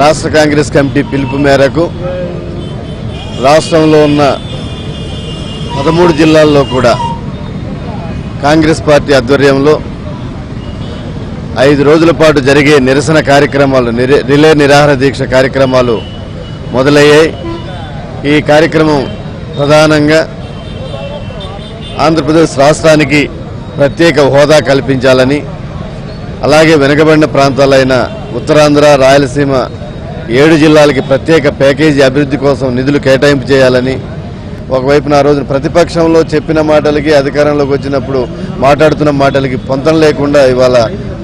రాష్ట్ర కాంగ్రెస్ కమిటీ పిలుపు మేరకు రాష్ట్రంలో ఉన్న పదమూడు జిల్లాల్లో కూడా కాంగ్రెస్ పార్టీ ఆధ్వర్యంలో ఐదు రోజుల పాటు జరిగే నిరసన కార్యక్రమాలు రిలే నిరాహార దీక్ష కార్యక్రమాలు మొదలయ్యాయి. ఈ కార్యక్రమం ప్రధానంగా ఆంధ్రప్రదేశ్ రాష్ట్రానికి ప్రత్యేక హోదా కల్పించాలని అలాగే వెనుకబడిన ప్రాంతాలైన ఉత్తరాంధ్ర రాయలసీమ ఏడు జిల్లాలకి ప్రత్యేక ప్యాకేజీ అభివృద్ధి కోసం నిధులు కేటాయింపు చేయాలని ఒకవైపున ఆ రోజున ప్రతిపక్షంలో చెప్పిన మాటలకి అధికారంలోకి వచ్చినప్పుడు మాట్లాడుతున్న మాటలకి పొంతం లేకుండా ఇవాళ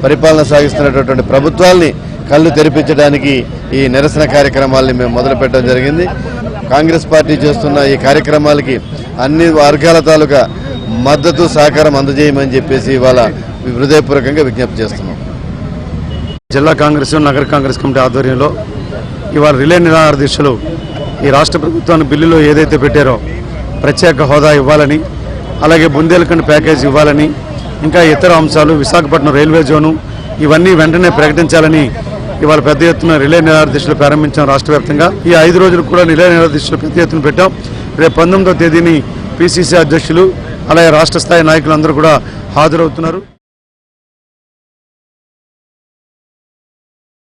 పరిపాలన సాగిస్తున్నటువంటి ప్రభుత్వాల్ని కళ్ళు తెరిపించడానికి ఈ నిరసన కార్యక్రమాల్ని మేము మొదలుపెట్టడం జరిగింది. కాంగ్రెస్ పార్టీ చేస్తున్న ఈ కార్యక్రమాలకి అన్ని వర్గాల తాలూకా మద్దతు సహకారం అందజేయమని చెప్పేసి ఇవాళ హృదయపూర్వకంగా విజ్ఞప్తి చేస్తున్నాం. జిల్లా కాంగ్రెస్ నగర కాంగ్రెస్ కమిటీ ఆధ్వర్యంలో ఇవాళ రిలే నిరాహార దీక్షలు ఈ రాష్ట్ర ప్రభుత్వాన్ని బిల్లులో ఏదైతే పెట్టారో ప్రత్యేక హోదా ఇవ్వాలని అలాగే బుందేలఖండ్ ప్యాకేజ్ ఇవ్వాలని ఇంకా ఇతర అంశాలు విశాఖపట్నం రైల్వే జోను ఇవన్నీ వెంటనే ప్రకటించాలని ఇవాళ పెద్ద ఎత్తున రిలే నిరాహార దీక్షలు ప్రారంభించాం రాష్ట్ర వ్యాప్తంగా. ఈ ఐదు రోజులు కూడా రిలే నిరాహార దీక్షలు పెద్ద ఎత్తున పెట్టాం. రేపు పంతొమ్మిదో తేదీని పిసిసి అధ్యక్షులు అలాగే రాష్ట్ర స్థాయి నాయకులందరూ కూడా హాజరవుతున్నారు.